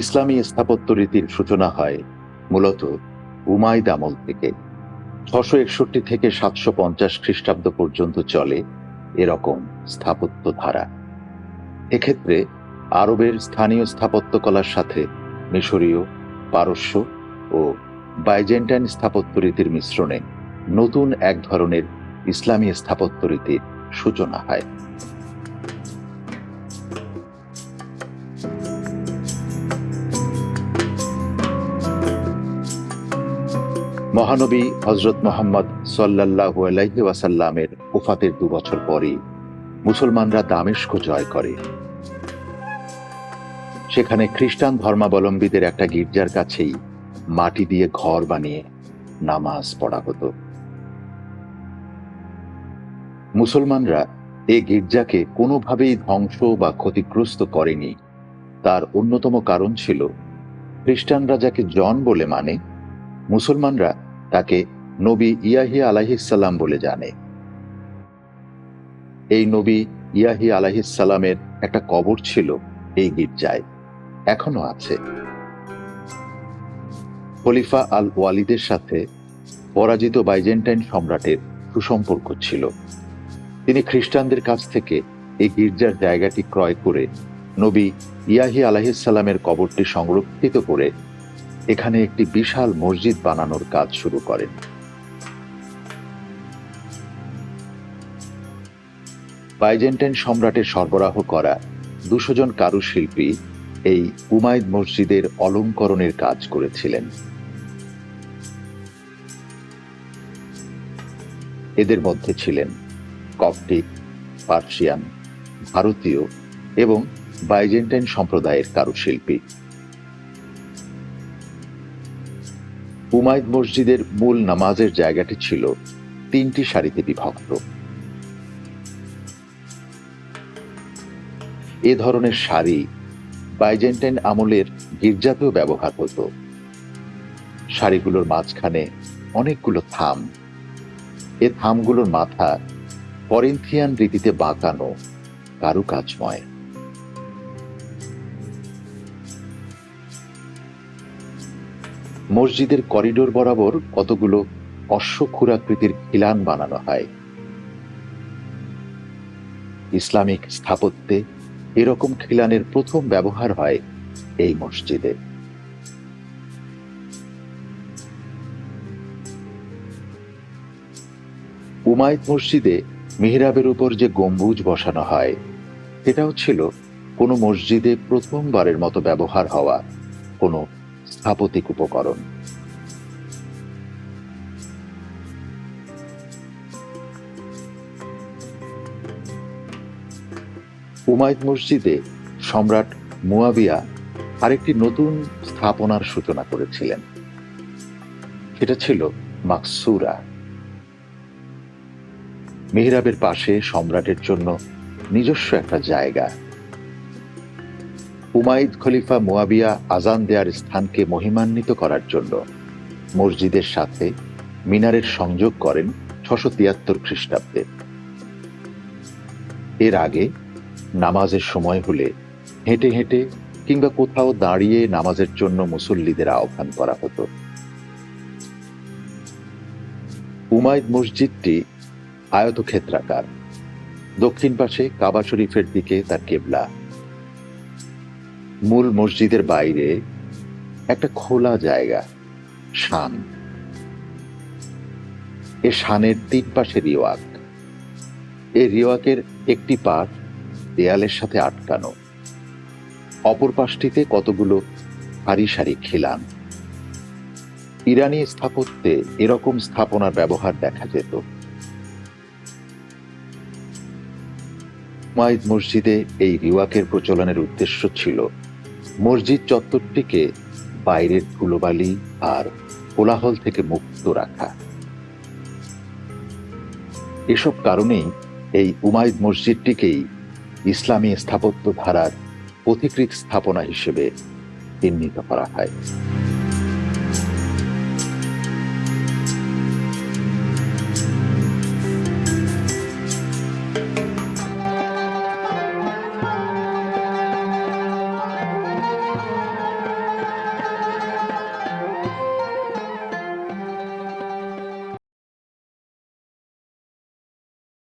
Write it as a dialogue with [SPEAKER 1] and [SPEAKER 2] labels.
[SPEAKER 1] ইসলামী স্থাপত্য রীতির সূচনা হয় মূলত উমাইদ আমল থেকে। ছশো একষট্টি থেকে সাতশো পঞ্চাশ খ্রিস্টাব্দ পর্যন্ত চলে এরকম স্থাপত্য ধারা। এক্ষেত্রে আরবের স্থানীয় স্থাপত্যকলার সাথে মিশরীয়, পারস্য ও বাইজেন্টাইন স্থাপত্য রীতির মিশ্রণে নতুন এক ধরনের ইসলামী স্থাপত্য রীতির সূচনা হয়। মহানবী হজরত মোহাম্মদ সাল্লাহ আলাইহি ওয়াসাল্লামের ওফাতের দু বছর পরে মুসলমানরা দামেস্ক জয় করে। সেখানে খ্রিস্টান ধর্মাবলম্বীদের একটা গির্জার কাছেই মাটি দিয়ে ঘর বানিয়ে নামাজ পড়া হতো। মুসলমানরা এ গির্জাকে কোনোভাবেই ধ্বংস বা ক্ষতিগ্রস্ত করেনি। তার অন্যতম কারণ ছিল খ্রিস্টানরা যাকে জন বলে মানে মুসলমানরা তাকে নবী ইয়াহি আলাহিসাল্লাম বলে জানে। এই নবী ইয়াহি আলাহিসাল্লামের একটা কবর ছিল এই গির্জায়, এখনও আছে। খলিফা আল ওয়ালিদের সাথে পরাজিত বাইজেন্টাইন সম্রাটের সুসম্পর্ক ছিল। তিনি খ্রিস্টানদের কাছ থেকে এই গির্জার জায়গাটি ক্রয় করে নবী ইয়াহি আলাহিসাল্লামের কবরটি সংরক্ষিত করে এখানে একটি বিশাল মসজিদ বানানোর কাজ শুরু করেন। বাইজেন্টাইন সম্রাটের সরবরাহ করা দুশো জন কারুশিল্পী এই উমাইদ মসজিদের অলঙ্করণের কাজ করেছিলেন। এদের মধ্যে ছিলেন কপটিক, পার্সিয়ান, ভারতীয় এবং বাইজেন্টাইন সম্প্রদায়ের কারুশিল্পী। উমাইদ মসজিদের মূল নামাজের জায়গাটি ছিল তিনটি সারিতে বিভক্ত। এ ধরনের সারি বাইজেন্টাইন আমলের গির্জাতেও ব্যবহার হতো। শাড়িগুলোর মাঝখানে অনেকগুলো থাম। এ থামগুলোর মাথা করিন্থিয়ান রীতিতে বাঁকানো, কারুকাজময়। মসজিদের করিডোর বরাবর কতগুলো অশ্বক্ষুরাকৃতির খিলান বানানো হয়। ইসলামিক স্থাপত্যে এরকম খিলানের প্রথম ব্যবহার হয় এই মসজিদে। উমায়দ মসজিদে মেহরাবের উপর যে গম্বুজ বসানো হয়, সেটাও ছিল কোনো মসজিদে প্রথমবারের মতো ব্যবহার হওয়া, কোনো স্থাপতিক উপকরণ। উমায়দ মসজিদে সম্রাট মুয়াবিয়া আরেকটি নতুন স্থাপনার সূচনা করেছিলেন। সেটা ছিল মাকসুরা। মেহরাবের পাশে সম্রাটের জন্য নিজস্ব একটা জায়গা। উমাইদ খলিফা মুয়াবিয়া আজান দেয়ার স্থানকে মহিমান্বিত করার জন্য মসজিদের সাথে মিনারের সংযোগ করেন ছশো তিয়াত্তর খ্রিস্টাব্দে। এর আগে নামাজের সময় হলে হেঁটে হেঁটে কিংবা কোথাও দাঁড়িয়ে নামাজের জন্য মুসল্লিদের আহ্বান করা হতো। উমাইদ মসজিদটি আয়তক্ষেত্রাকার। দক্ষিণ পাশে কাবা শরীফের দিকে তার কেবলা। মূল মসজিদের বাইরে একটা খোলা জায়গা, শান। এ শানের তিন পাশে রিওয়াক। এ রিওয়াকের একটি পাশ দেয়ালের সাথে আটকানো। অপর পাশটিতে কতগুলো সারি সারি খিলান। ইরানি স্থাপত্যে এরকম স্থাপনার ব্যবহার দেখা যেত। মাইদ মসজিদে এই রিওয়াকের প্রচলনের উদ্দেশ্য ছিল মসজিদ চত্বরটিকে বাইরের ধুলোবালি আর কোলাহল থেকে মুক্ত রাখা। এসব কারণেই এই উমাইদ মসজিদটিকেই ইসলামী স্থাপত্য ধারার পথিকৃত স্থাপনা হিসেবে চিহ্নিত করা হয়।